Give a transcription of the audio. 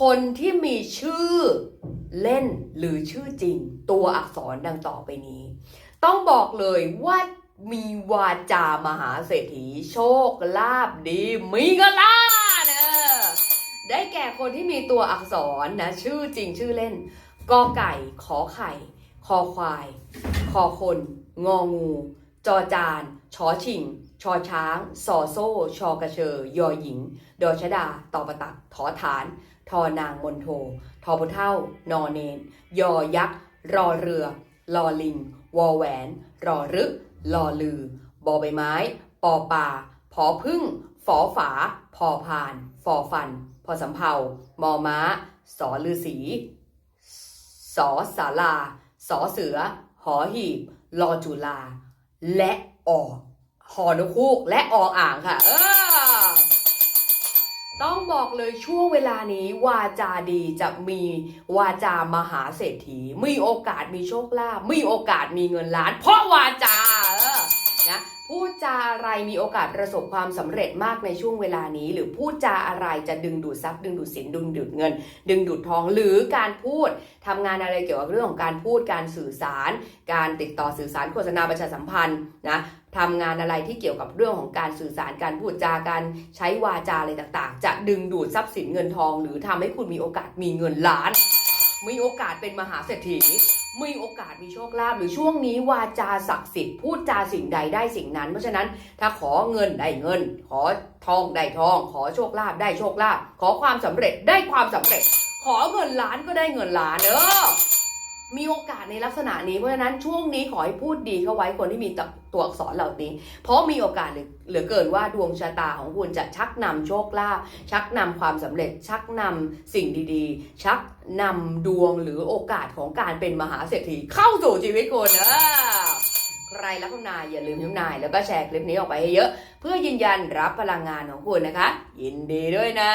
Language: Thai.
คนที่มีชื่อเล่นหรือชื่อจริง ตัวอักษรดังต่อไปนี้ ต้องบอกเลยว่ามีวาจามหาเศรษฐีโชคลาภดี มีเงินล้านเออได้แก่คนที่มีตัวอักษรนะ ชื่อจริงชื่อเล่นกอไก่ ขอไข่ คอควาย คอคน งองู จอจานชอชิง อช้างซอโซ่ ชอกระเชอยอหญิง ดอชดา ตอประตักทอฐาน ทอนางมนโท ทอพุเท่า นอเนน ยอยักษ์ รอเรือ ลอลิง วอแหวน รอรึลอลือ บอใบไม้ ปอปลาพอพึ่ง ฝอฝา พอพาน ฟอฟัน พอสำเภามอม้า สอลือสี สอสาลา สอเสือ หอหีบรอจุลา และออ หอนกคูกและออ่างค่ะเออต้องบอกเลยช่วงเวลานี้วาจาดีจะมีวาจามหาเศรษฐี มีโอกาสมีโชคลาภมีโอกาสมีเงินล้าน เพราะวาจาเออ พูดจาอะไรมีโอกาสประสบความสำเร็จมากในช่วงเวลานี้ หรือพูดจาอะไรจะดึงดูดทรัพย์ดึงดูดสินดึงดูดเงิน ดึงดูดทองหรือการพูดทำงานอะไรเกี่ยวกับเรื่องของการพูดการสื่อสาร การติดต่อสื่อสารโฆษณาประชาสัมพันธ์นะทำงานอะไรที่เกี่ยวกับเรื่องของการสื่อสารการพูดจาการใช้วาจาอะไรต่างๆ จะดึงดูดทรัพย์สินเงินทอง หรือทำให้คุณมีโอกาสมีเงินล้าน มีโอกาสเป็นมหาเศรษฐี มีโอกาสมีโชคลาภหรือช่วงนี้วาจาศักดิ์สิทธิ์พูดจาสิ่งใดได้สิ่งนั้น เพราะฉะนั้นถ้าขอเงินได้เงิน ขอทองได้ทอง ขอโชคลาภได้โชคลาภขอความสำเร็จได้ความสำเร็จ ขอเงินล้านก็ได้เงินล้านเออ มีโอกาสในลักษณะนี้เพราะฉะนั้นช่วงนี้ขอให้พูดดีเข้าไว้คนที่มีตัวอักษรเหล่านี้ เพราะมีโอกาสเหลือเกินว่าดวงชะตาของคุณจะชักนำโชคลาภชักนำความสำเร็จ ชักนำสิ่งดีๆ ชักนำดวงหรือโอกาสของการเป็นมหาเศรษฐีเข้าสู่ชีวิตคุณเออใครรักทำนายอย่าลืมทำนาย แล้วก็แชร์คลิปนี้ออกไปให้เยอะ เพื่อยืนยันรับพลังงานของคุณนะคะ ยินดีด้วยนะ